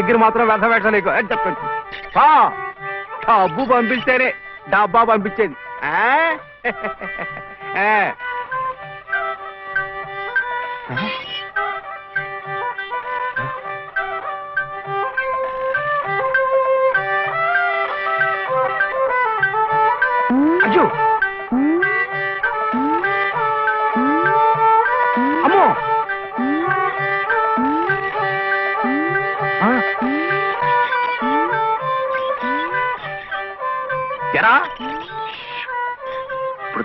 దగ్గర మాత్రం వ్యర్థ నీకు. అని చెప్పండి? డబ్బు పంపిస్తేనే డబ్బా పంపించేది.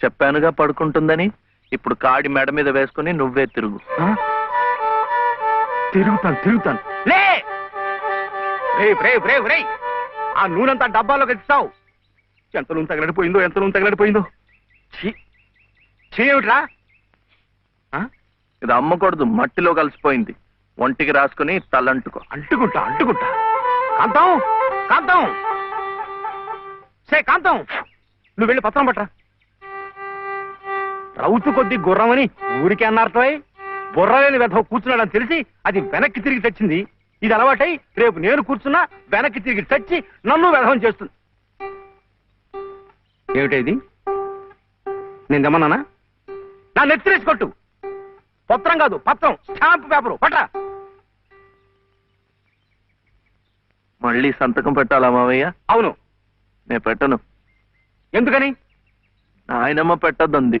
చెప్పానుగా పడుకుంటుందని ఇప్పుడు కాడి మెడ మీద వేసుకుని నువ్వే తిరుగు. ఆ? తిరుగుతాను తిరుగుతాను. లే! రే రే రే రే ఆ నూనెంతా డబ్బాలోకి ఇస్తావు ఎంత నూనె తగలడిపోయిందో ఎంత నూనె తగలడిపోయిందో. ఛీ! చేయమిట్రా ఇది అమ్మకూడదు మట్టిలో కలిసిపోయింది. ఒంటికి రాసుకుని తలంటుకో. అంటుకుంటా అంటుకుంటా కాంతం కాంతం! సే కాంతం! నువ్వు వెళ్ళి పత్రం పట్టరా. రౌతు కొద్ది గుర్రమని ఊరికే అన్నారటోయ్ బుర్రలేని వెధవ కూర్చున్నాడని తెలిసి అది వెనక్కి తిరిగి తెచ్చింది ఇది అలవాటై రేపు నేను కూర్చున్నా వెనక్కి తిరిగి తెచ్చి నన్ను వెధవం చేస్తుంది. ఏమిటా ఇది? నేను తెమ్మన్నానా? నా నెత్తిరేసి కొట్టు. పత్రం కాదు పత్రం. Stamp paper. పట్రా. మళ్ళీ సంతకం పెట్టాలా మావయ్య? అవును. నేను పెట్టను. ఎందుకని? నాయనమ్మ పెట్టద్దంది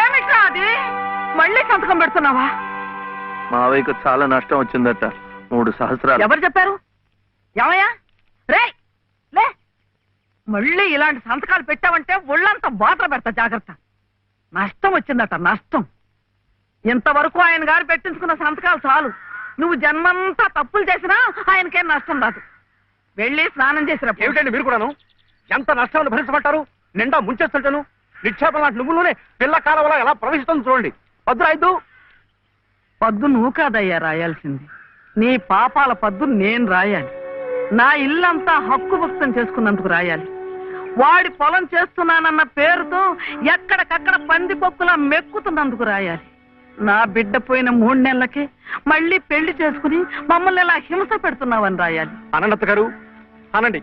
ఏమిట్రా అది? మళ్ళీ సంతకం పెడుతున్నావా? మావయ్యకు చాలా నష్టం వచ్చిందట. మూడు సహస్రాలు. ఎవరు చెప్పారు? ఏమయ్యా? రే లే. మళ్ళీ ఇలాంటి సంతకాలు పెట్టావంటే ఒళ్ళంతా బాటలు పెడతా జాగ్రత్త. నష్టం వచ్చిందట నష్టం. ఇంతవరకు ఆయన గారు పెట్టించుకున్న సంతకాలు చాలు. నువ్వు జన్మంతా తప్పులు చేసినా ఆయనకేం నష్టం రాదు. వెళ్ళి స్నానం చేసినప్పుడు. ఏమిటండి మీరు కూడాను? ఎంత నష్టాన్ని భరించమంటారు నిండా ముంచేస్తుంటాను. నిక్షేపం లాంటి నువ్వులోనే పిల్ల కాలంలో ఎలా ప్రవహిస్తుంది చూడండి. భద్రాయిద్దు పద్దు నువ్వు కాదయ్యా రాయాల్సింది. నీ పాపాల పద్దు నేను రాయాలి. నా ఇల్లంతా హక్కు భక్తం చేసుకున్నందుకు రాయాలి. వాడి పొలం చేస్తున్నానన్న పేరుతో ఎక్కడికక్కడ పంది పొక్కులా మెక్కుతున్నందుకు రాయాలి. నా బిడ్డ పోయిన మూడు నెలలకే మళ్ళీ పెళ్ళి చేసుకుని మమ్మల్ని ఇలా హింస పెడుతున్నావని రాయాలి. అనంత గారు అనండి.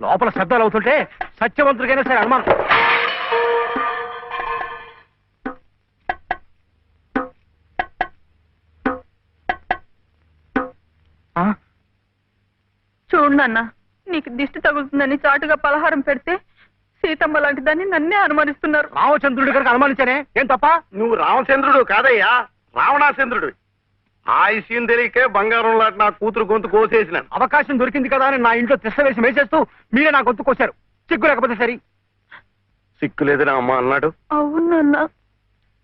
లోపల శబ్దాలు అవుతుంటే సత్యవంతుడికైనా సరే అనుమానం. ఆ? చూడు నాన్న నీకు దిష్టి తగులుతుందని చాటుగా పలహారం పెడితే సీతమ్మ లాంటి దాన్ని నన్నే అనుమానిస్తున్నారు. రామచంద్రుడి గారికి అనుమానించానే? ఏం తప్ప? నువ్వు రామచంద్రుడు కాదయ్యా రావణాచంద్రుడు ఆ విషయం తెలియకే బంగారం లాంటి నా కూతురు గొంతు కోసేసినాను. అవకాశం దొరికింది కదా అని నా ఇంట్లో తిష్ట వేసి మేసేస్తూ మీరే నా గొంతు కోశారు. చిక్కు లేకపోతే సరి. సిక్కు లేదని అమ్మ అన్నాడు. అవును నాన్న.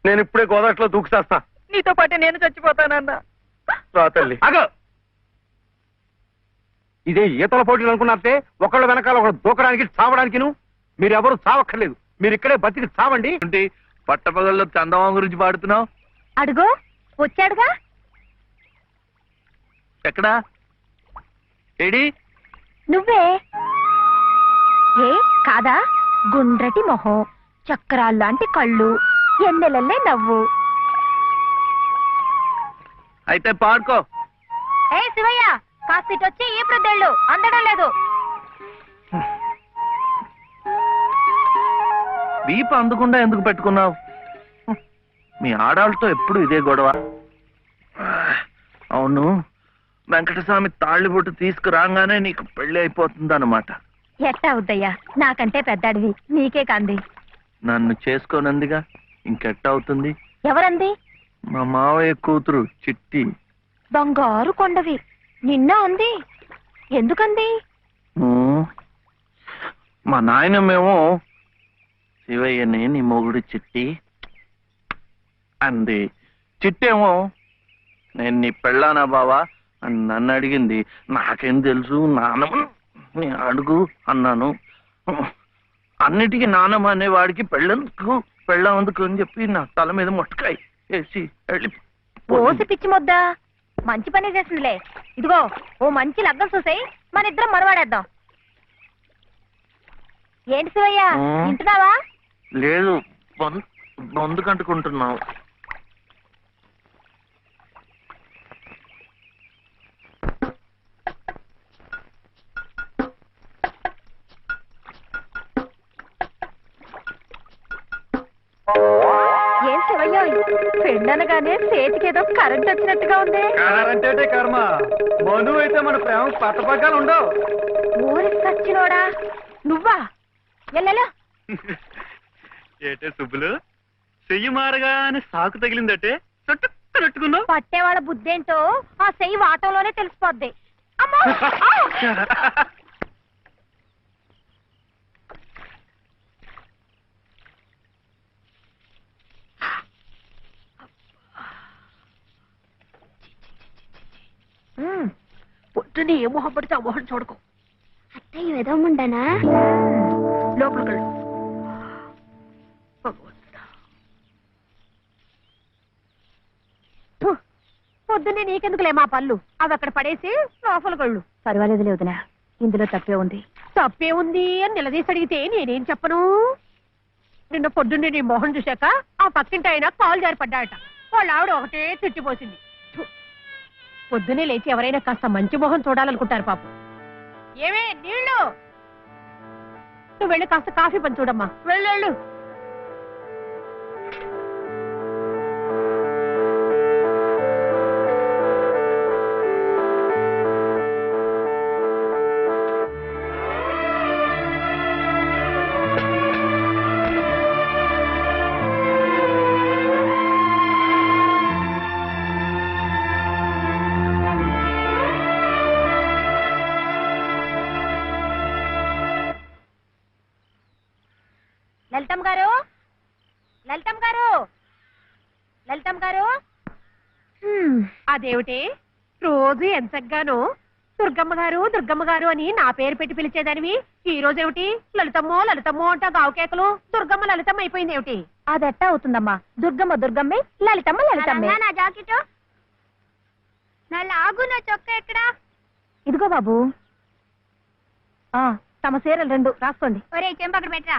నేను ఇప్పుడే గోదాట్లో దూకుసేస్తా. నీతో పాటే నేను చచ్చిపోతానన్నా. రా తల్లి. అగో ఇదే ఈతల పోటీలు అనుకున్నారంటే ఒకళ్ళ వెనకాల ఒకళ్ళు దూకడానికి చావడానికిను మీరెవరు చావక్కర్లేదు. మీరు ఇక్కడే బతికి చావండి. పట్టపగల్లో చందమామ గురించి పాడుతున్నావు? అడుగో. వచ్చాడుగా? ఎక్కడా? ఏడి? నువ్వే? ఏ కాదా? గుండ్రటి మొహం చక్రాల్లాంటి కళ్ళు ఎన్నెలల్లే నవ్వు. అయితే పాడుకో. ఏ శివయ్య కాస్త వచ్చి ఈ ప్రద్దెళ్ళు అందడం లేదు. వీపు అందకుండా ఎందుకు పెట్టుకున్నావు? మీ ఆడాళ్ళతో ఎప్పుడు ఇదే గొడవ? అవును. వెంకటస్వామి తాళ్ళిబొట్టు తీసుకురాగానే నీకు పెళ్ళి అయిపోతుంది అనమాట ఎట్టా నాకంటే పెద్దాడివి. నీకే కంది. నన్ను చేసుకోనందిగా? ఇంకెట్ట అవుతుంది? ఎవరంది? మా మావయ్య కూతురు చిట్టి. బంగారు కొండవి. నిన్న అంది. ఎందుకంది? మా నాయనమేమో శివయ్యని నీ మొగుడు చిట్టి అంది. చిట్టేమో నేను నీ పెళ్ళానా బావా? నన్ను అడిగింది. నాకేం తెలుసు నానమ్మ నీ అడుగు అన్నాను. అన్నిటికీ నానమ్మ అనేవాడికి పెళ్ళందుకు పెళ్ళందుకు అని చెప్పి నా తల మీద మొట్టకాయ వేసి వెళ్ళి ఓసి పిచ్చి మొద్దా? మంచి పని చేసిందిలే. ఇదిగో ఓ మంచి లగ్గం చూసాయి. మన ఇద్దరం మనవాడేద్దాం ఏంటి శివయ్య. వింటున్నావా? లేదు బొందు బొందు కంటుకుంటున్నావు పెండనగానే చేతికేదో కరెంట్ వచ్చినట్టుగా ఉంది. అంటే కర్మ. మను అయితే మన ప్రేమ పట్టపగ్గాలు ఉండవు. ఊరి సచ్చినోడా. నువ్వా? ఎల్లెలా ఏటే సుబ్బులు? చెయ్యి మారగానే సాకు తగిలిందటే చుట్టుకున్నట్టుకున్నావు పట్టేవాళ్ళ బుద్ధేంటో ఆ సెయ్యి వాటంలోనే తెలిసిపోద్ది. అమ్మో! ఆ! ఉమ్, పొద్దున్నే ఏ మొహం పడితే ఆ మొహం చూడకు. అత్తయ్య ఏదో ఉండనా లోపలికి వెళ్ళు. భగవంతుడా. ఫు, పొద్దున్నే నీకెందుకులే మా పళ్ళు? అవి అక్కడ పడేసి లోపలికి వెళ్ళు. పర్వాలేదు వదినా ఇందులో తప్పే ఉంది. తప్పే ఉంది అని నిలదీసి అడిగితే నేనేం చెప్పను? నిన్న పొద్దున్నే నీ మొహం చూశాక ఆ పక్కింటి ఆయన కాలు జారిపడ్డాట వాళ్ళ ఆవిడ ఒకటే తిట్టిపోసింది. ఫు, పొద్దున్నే లేచి ఎవరైనా కాస్త మంచి మొహం చూడాలనుకుంటారు పాపం. ఏమే నీళ్ళు? నువ్వు వెళ్ళి కాస్త కాఫీ పని చూడమ్మా. వెళ్ళు. లలితమ్మ గారు? లలితమ్మ గారు? లలితమ్మ గారు? అదేమిటి? రోజు ఎంతగానో దుర్గమ్మ గారు దుర్గమ్మ గారు అని నా పేరు పెట్టి పిలిచేదానివి. ఈ రోజు ఏమిటి లలితమ్మో లలితమ్మో అంటా గావుకేకలు దుర్గమ్మ లలితమ్మ అయిపోయింది ఏమిటి అదెట్టా అవుతుందమ్మా? దుర్గమ్మ దుర్గమ్మే లలితమ్మ లలితమ్మే. నా జాకెట్. నా లాగు నా చొక్కా ఎక్కడా? ఇదిగో బాబు. ఆ తమ చీరలు రెండు. రాసుకోండి. ఒరే చెంప అక్కడ పెట్టరా.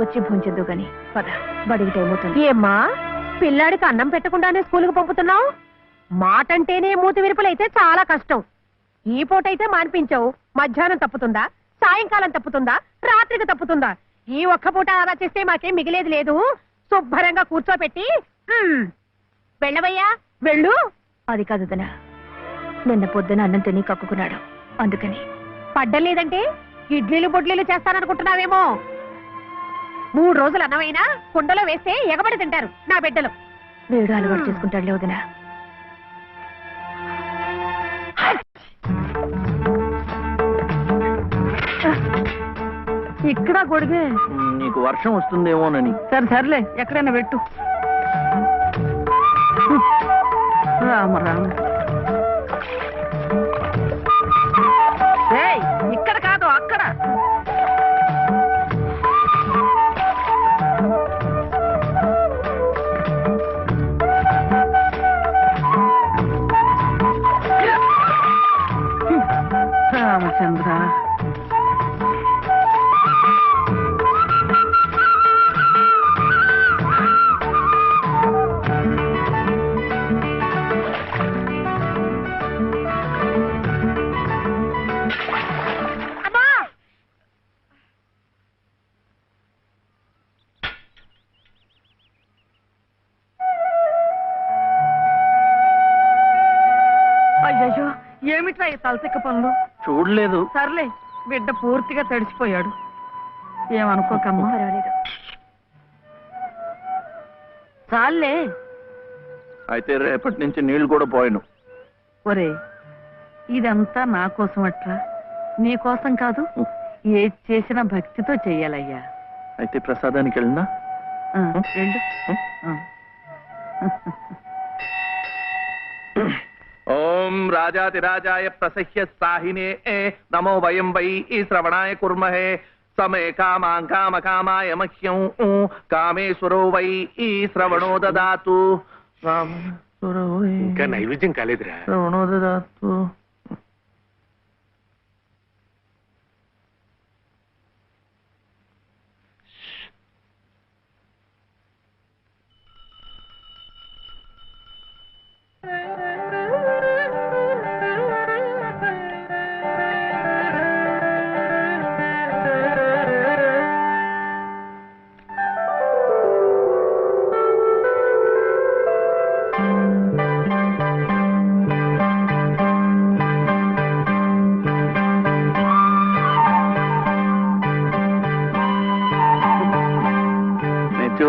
వచ్చి భుంచద్దు గాని. పద బడికి టైం అవుతుంది. ఏమ్మా పిల్లాడికి అన్నం పెట్టకుండానే స్కూల్కి పంపుతున్నావు? మాటంటేనే మూతి విరుపులైతే చాలా కష్టం. ఈ పూటైతే మానిపించావు. మధ్యాహ్నం తప్పుతుందా? సాయంకాలం తప్పుతుందా? రాత్రికి తప్పుతుందా? ఈ ఒక్క పూట అలా చేస్తే మాకేం మిగిలేది లేదు. శుభ్రంగా కూర్చోపెట్టి "ఉమ్, వెళ్ళవయ్యా వెళ్ళు. అది కాదు వదినా. నిన్న పొద్దున అన్నం తిని కక్కుకున్నాడు. అందుకని. పడ్డం లేదంటే ఇడ్లీలు బొడ్లీలు చేస్తాననుకుంటున్నావేమో. మూడు రోజులు అన్నమైనా కుండలో వేస్తే ఎగబడి తింటారు నా బిడ్డలు. వేడు అలవాటు చేసుకుంటాడులే వదినా. ఇక్కడ గొడిగే నీకు వర్షం వస్తుందేమోనని. సరే సర్లే ఎక్కడైనా పెట్టు. రామ రామ. చూడలేదు సర్లే బిడ్డ పూర్తిగా తడిచిపోయాడు. ఏమనుకోకమ్మా? పర్వాలేదు. చాలే అయితే రేపటి నుంచి నీళ్ళు కూడా పోయాను. ఒరే ఇదంతా నా కోసం అట్రా నీ కోసం కాదు ఏది చేసినా భక్తితో చెయ్యాలయ్యా. అయితే ప్రసాదానికి వెళ్ళినా? ఆ, వెళ్ళు. ఆ. ఓం రాజాతిరాజాయ ప్రసహ్య సాహినే నమో వయం వై శ్రవణాయ కుర్మహే సమే కామాం కామ కామాయ మహ్యం ఊ, కామేశ్వరో వై శ్రవణో దదాతు కామేశ్వరో వై ఇంకా నైవేద్యం కాలేదురా శ్రవణో దదాతు నేను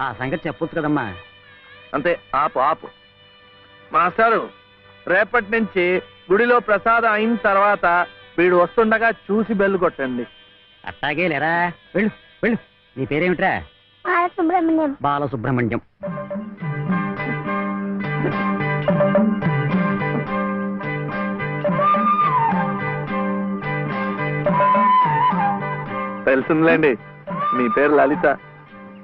ఆ సంగతి చెప్పొచ్చు కదమ్మా. అంతే ఆపు ఆపు. మాస్టారు రేపటి నుంచి గుడిలో ప్రసాదం అయిన తర్వాత వీడు వస్తుండగా చూసి బెల్లు కొట్టండి. అట్టాగే లేరా? వెళ్ళు వెళ్ళు. నీ పేరేమిట్రా? సుబ్రహ్మణ్యం బాలసుబ్రహ్మణ్యం. తెలుసుందిలేండి. మీ పేరు లలిత.